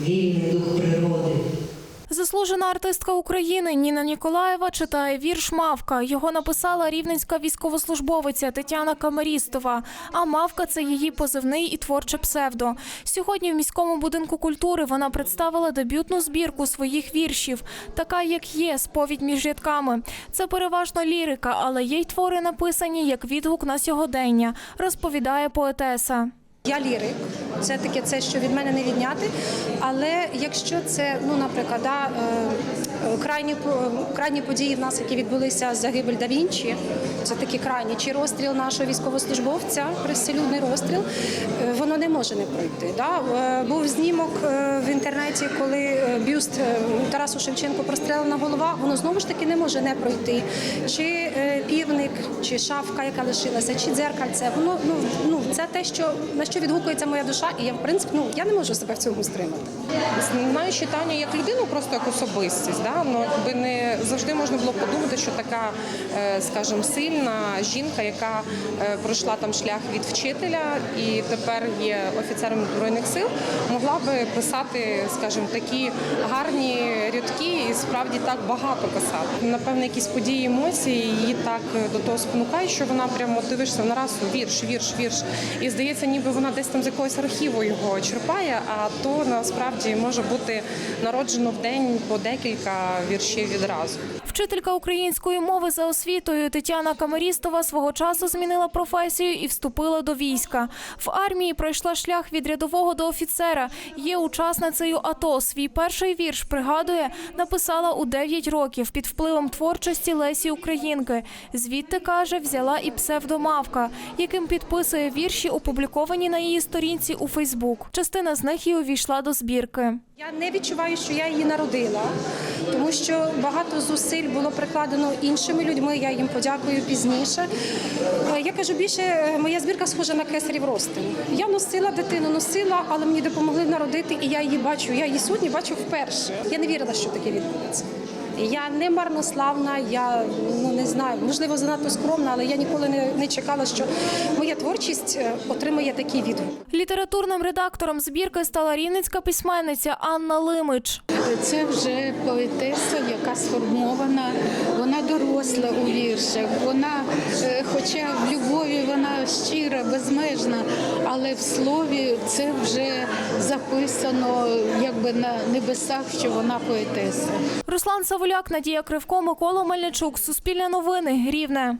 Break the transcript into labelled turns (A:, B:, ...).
A: Вільний дух природи.
B: Заслужена артистка України Ніна Ніколаєва читає вірш Мавка. Його написала рівненська військовослужбовиця Тетяна Камарістова. А мавка це її позивний і творче псевдо. Сьогодні в міському будинку культури вона представила дебютну збірку своїх віршів, така як є сповідь між рядками. Це переважно лірика, але є й твори написані як відгук на сьогодення, розповідає поетеса.
C: Я лірик, це таке це, що від мене не відняти. Але якщо це, ну наприклад, да, е, е, крайні крайні події в нас, які відбулися загибель да Вінчі, це такі крайні, чи розстріл нашого військовослужбовця, привселюдний розстріл, е, воно не може не пройти. Да? Е, Був знімок е, в інтернеті, коли е, бюст е, Тарасу Шевченко прострелена голова, воно знову ж таки не може не пройти. Чи е, півник, чи шафка, яка лишилася, чи дзеркальце. Воно ну ну це те, що на що відгукується моя душа, і я в принципі ну я не можу себе в цьому стримати.
D: Знаю читання як людину, просто як особистість. Да? Ну, якби не завжди можна було подумати, що така, е, скажімо, сильна жінка, яка е, пройшла там шлях від вчителя і тепер є офіцером збройних сил, могла би писати, скажімо, такі гарні рядки і справді так багато писати. Напевно, якісь події, емоції її так до того спонукають, що вона прямо дивишся на раз вірш, вірш, вірш. І здається, ніби вона десь там з якогось архіву його черпає, а то насправді може бути народжено в день по декілька віршів відразу.
B: Вчителька української мови за освітою Тетяна Камарістова свого часу змінила професію і вступила до війська. В армії пройшла шлях від рядового до офіцера. Є учасницею АТО. Свій перший вірш пригадує, написала у 9 років під впливом творчості Лесі Українки. Звідти каже, взяла і псевдомавка, яким підписує вірші, опубліковані на її сторінці у Фейсбук. Частина з них і увійшла до збірки.
C: Я не відчуваю, що я її народила, тому що багато зусиль було прикладено іншими людьми. Я їм подякую пізніше. Е, Я кажу більше, е, моя збірка схожа на кесарів ростин. Я носила дитину, носила, але мені допомогли народити, і я її бачу. Я її сьогодні бачу вперше. Я не вірила, що таке відбудеться. Я не марнославна, я ну не знаю, можливо, занадто скромна, але я ніколи не, не чекала, що моя творчість е, отримає такий відгук.
B: Літературним редактором збірки стала рівненська письменниця Анна Лимич.
E: Це вже поетеса, яка сформована, вона доросла у віршах. Вона, е, хоча в любові вона щира, безмежна, але в слові це вже записано якби на небесах, що вона поетеса.
B: Руслан Савуляк, Надія Кривко, Микола Мельничук. Суспільне новини. Рівне.